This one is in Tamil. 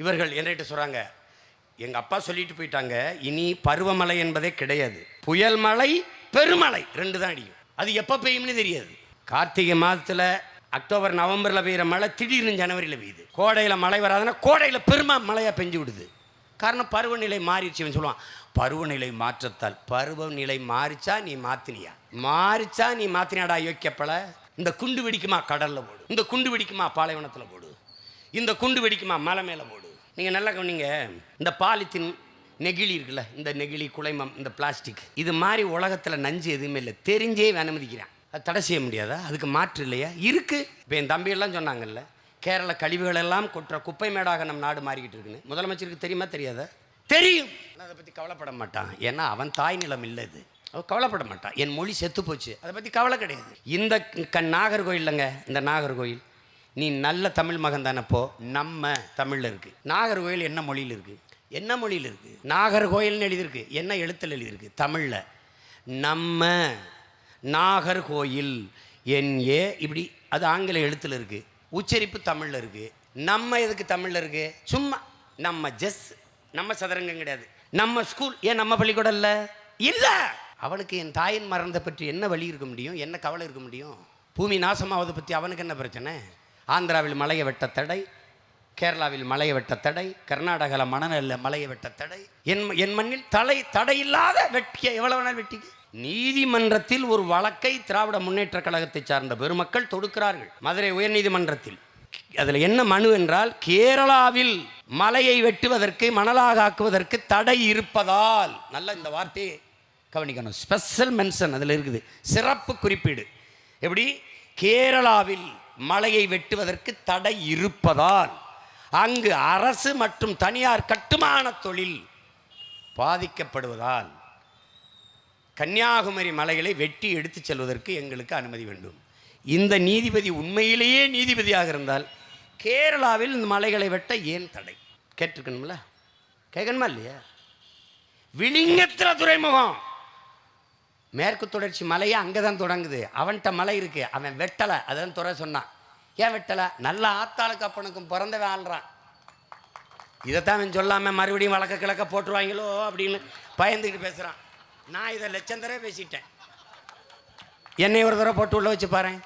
இவர்கள் என்கிட்ட சொல்கிறாங்க எங்கள் அப்பா சொல்லிட்டு போயிட்டாங்க இனி பருவமழை என்பதே கிடையாது. புயல் மழை பெருமழை ரெண்டு தான் அடிக்கும் அது எப்போ பெய்யும்னு தெரியாது. கார்த்திகை மாதத்தில் அக்டோபர் நவம்பரில் பெய்கிற மழை திடீர்னு ஜனவரியில் பெய்யுது. கோடையில் மழை வராதுன்னா கோடையில் பெருமா மழையாக பெஞ்சு விடுது. காரணம் பருவநிலை மாறிடுச்சு சொல்லுவான். பருவநிலை மாற்றத்தால் பருவநிலை மாறிச்சா நீ மாத்தினியா? மாறிச்சா நீ மாத்தினியாடா யோக்கியப்பல இந்த குண்டு வெடிக்குமா கடலில் போடு. இந்த குண்டு வெடிக்குமா பாலைவனத்தில் போடு. இந்த குண்டு வெடிக்குமா மலை மேலே போடு. நீங்கள் நல்லா கவனிங்க. இந்த பாலித்தீன் நெகிழி இருக்குல்ல இந்த நெகிழி குலைமம் இந்த பிளாஸ்டிக் இது மாதிரி உலகத்தில் நஞ்சு எதுவுமே இல்லை. தெரிஞ்சே இவன் அனுமதிக்கிறான் அது தடை செய்ய முடியாதா? அதுக்கு மாற்று இல்லையா? இருக்கு. இப்போ என் தம்பியெல்லாம் சொன்னாங்கல்ல கேரள கழிவுகள் எல்லாம் கொட்டுற குப்பை மேடாக நம் நாடு மாறிக்கிட்டு இருக்குன்னு. முதலமைச்சருக்கு தெரியுமா தெரியாதா? தெரியும். அதை பற்றி கவலைப்பட மாட்டான். ஏன்னா அவன் தாய் நிலம் இல்லை இது. அவன் கவலைப்பட மாட்டான். என் மொழி செத்து போச்சு. அதை பற்றி கவலை கிடையாது. இந்த க நாகர்கோயில்லங்க இந்த நாகர்கோயில் நீ நல்ல தமிழ் மகன் தானப்போ நம்ம தமிழில் இருக்குது நாகர்கோயில் என்ன மொழியில் இருக்குது என்ன மொழியில் இருக்குது நாகர்கோயில்னு எழுதியிருக்கு. என்ன எழுத்தில் எழுதியிருக்கு? தமிழில். நம்ம நாகர்கோயில் என் ஏ இப்படி அது ஆங்கில எழுத்தில் இருக்குது உச்சரிப்பு தமிழில் இருக்குது நம்ம எதுக்கு தமிழில் இருக்குது சும்மா நம்ம ஜஸ் நம்ம சதுரங்கம் கிடையாது. நம்ம ஸ்கூல் ஏன் நம்ம பள்ளிக்கூடம் இல்லை! இல்லை அவனுக்கு என் தாயின் மறந்த பற்றி என்ன வழி இருக்க முடியும்? என்ன கவலை இருக்க முடியும்? பூமி நாசமாவதை பற்றி அவனுக்கு என்ன பிரச்சனை? ஆந்திராவில் மலையை வெட்ட தடை கேரளாவில் மலையை வெட்ட தடை கர்நாடகாவில் மணநெல்ல மலையை வெட்ட தடை. என் என் மண்ணில் தலை தடையில்லாத வெட்டிய எவ்வளவு நாள் வெட்டிக்கு. நீதிமன்றத்தில் ஒரு வழக்கை திராவிட முன்னேற்ற கழகத்தை சார்ந்த பெருமக்கள் தொடுக்கிறார்கள். மதுரை உயர்நீதிமன்றத்தில். அதில் என்ன மனு என்றால் கேரளாவில் மலையை வெட்டுவதற்கு மணலாக ஆக்குவதற்கு தடை இருப்பதால். நல்ல இந்த வார்த்தையை கவனிக்கணும். ஸ்பெஷல் மென்ஷன் அதில் இருக்குது. சிறப்பு குறிப்பீடு. எப்படி? கேரளாவில் மலையை வெட்டுவதற்கு தடை இருப்பதால் அங்கு அரசு மற்றும் தனியார் கட்டுமான தொழில் பாதிக்கப்படுவதால் கன்னியாகுமரி மலைகளை வெட்டி எடுத்துச் செல்வதற்கு எங்களுக்கு அனுமதி வேண்டும். இந்த நீதிபதி உண்மையிலேயே நீதிபதியாக இருந்தால் கேரளாவில் இந்த மலைகளை வெட்ட ஏன் தடை? கேட்டிருக்கணும்ல? கேட்கணுமா இல்லையா? விழிங்கத்திர துறைமுகம். மேற்கு தொடர்ச்சி மலையே அங்கே தான் தொடங்குது. அவன்கிட்ட மலை இருக்குது அவன் வெட்டலை. அதான் துறை சொன்னான். ஏன் வெட்டலை? நல்ல ஆத்தாளுக்கு அப்பனுக்கும் பிறந்தவன் ஆள்றான். இதைத்தான் அவன் சொல்லாமல் மறுபடியும் வழக்க கிழக்க போட்டுருவாங்களோ அப்படின்னு பயந்துக்கிட்டு பேசுகிறான் நான் இதை லட்சம் தடவை பேசிட்டேன். என்னை ஒரு தடவை போட்டு உள்ள வச்சு பாருங்க